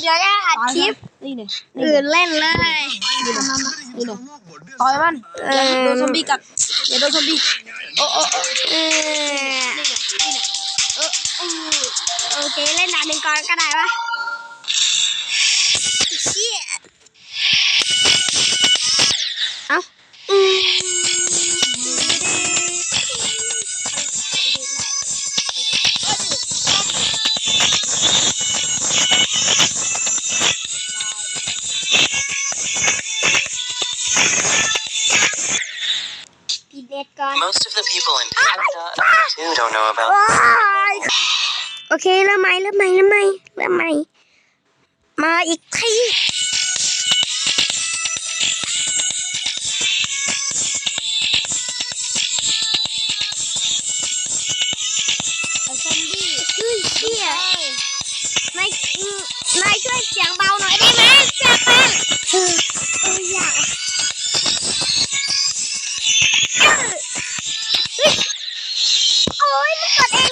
เดี๋ยวจะอัดคลิปนี่เนี่ยอื่นเล่นเลย นี่เนี่ยต่อยมันเออย่าอโดนซอมบี้กัดอย่าโดนซอมบี้โอ้โอ้โอ้เออโอเคเล่นด่านหนึ่งก่อนก็ได้ปะเชี่ย most of the people in Canada too don't know about. Ok, lớp mày, lớp mày, lớp mày, lớp mày. Mà ít thấy. Zombie, who's? Này, này, cho anh chàng bao กดเอง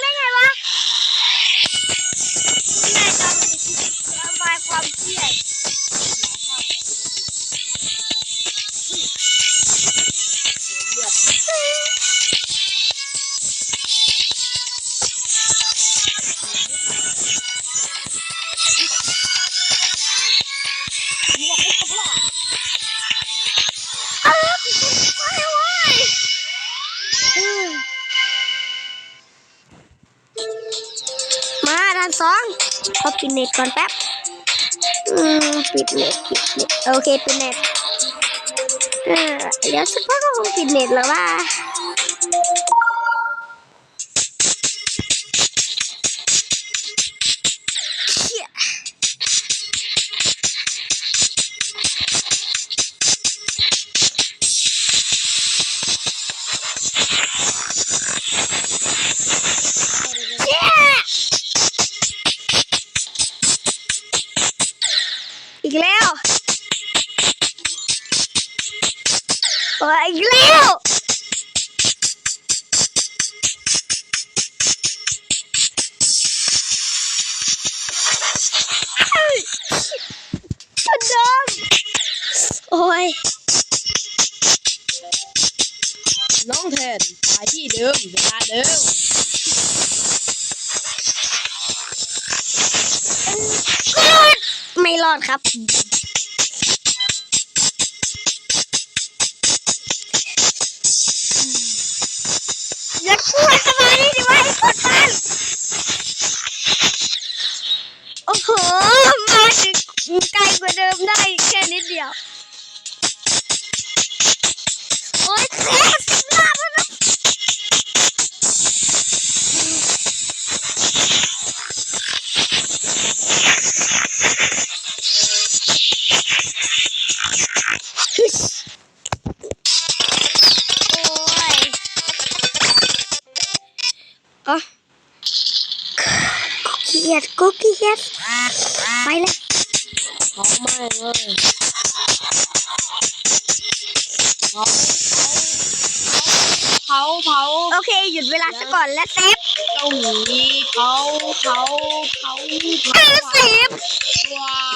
ด้านสองขอปิดเน็ตก่อนแป๊บอืมปิดเน็ตปิดเน็ตโอเคปิดเน็ตเออเดี๋ยวสักพักก็คงปิดเน็ตแล้วว่า แล้วโอ้ยอีกแล้วเอ้ยกระดองโอ้ยน้องแทนไปที่เดิมเวลาเดิม ไม่รอดครับ อย่าช่วยทำไมดิวะไอ้คนทันโอ้โห มาถึงไกลกว่าเดิมได้แค่นิดเดียว โอ้ยเจ็ กียดกูเกียดไปเลยเอาไม่เลยเผาเผาโอเค หยุดเวลาซะก่อนและเซฟเจ้อหมีเผาเผาเผาเผาเซฟ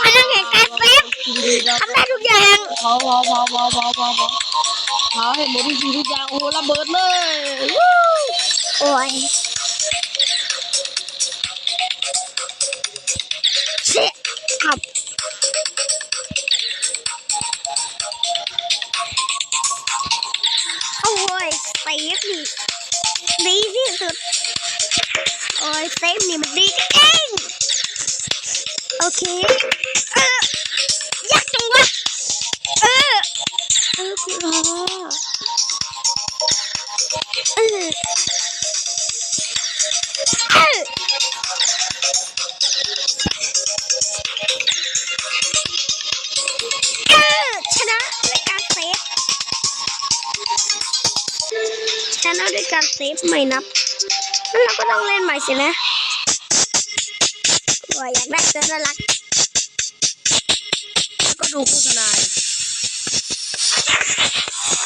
มันต้องเห็นการเซฟทำได้ทุกอย่างเผาเผาเผาเผาเผาเผาเผาเห็นหมดทุกสิ่ทุกอย่างโอ้ระเบิดเลยโอ้ย không Ôi, tiếc đi Đi đi thật Ôi, tiếc đi mình đi cái Ok. Ừ, Dắt trong quá. Ừ, ừ rồi. การเซฟไม่นับแล้วเราก็ต้องเล่นใหม่สินะว่าอยากได้ตัวน่ารักก็ดูโฆษณา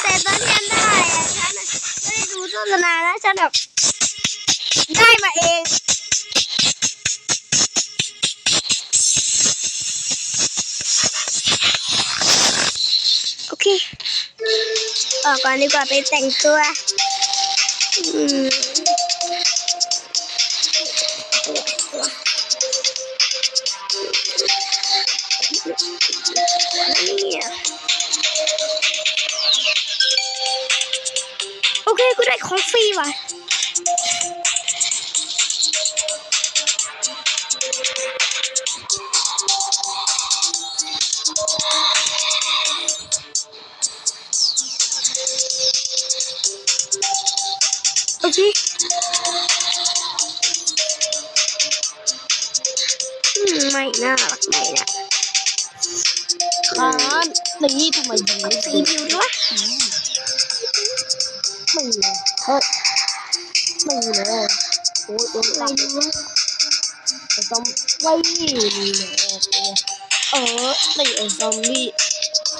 แต่ตอนยันได้ฉันไม่ด้ดูโฆษณาแล้วฉันแบบได้มาเองโอเคออกก่อนดีกว่าไปแต่งตัว โอเค กูได้ของฟรีว่ะ ไม่น่ารักไม่นะอ่านนี่ทำไมยิงไม่สีดีผิวด้วยไม่เลยเฮ้ยไม่เลยโอ้ยโดนไม่ตัดรู้ว่าไอ้ซอมไว้นี่เลยเออนี่ไอ้ซอมบี้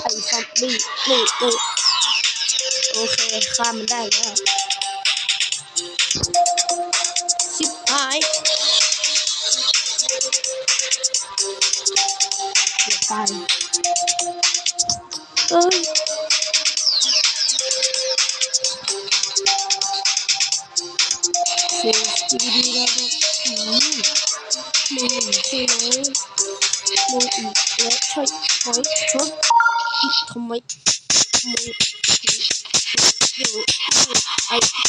ไอ้ซอมบี้นี่นี่โอเคฆ่ามันได้แล้ว เดี๋ยวตายเอ้ยเซลล์ดีดีแล้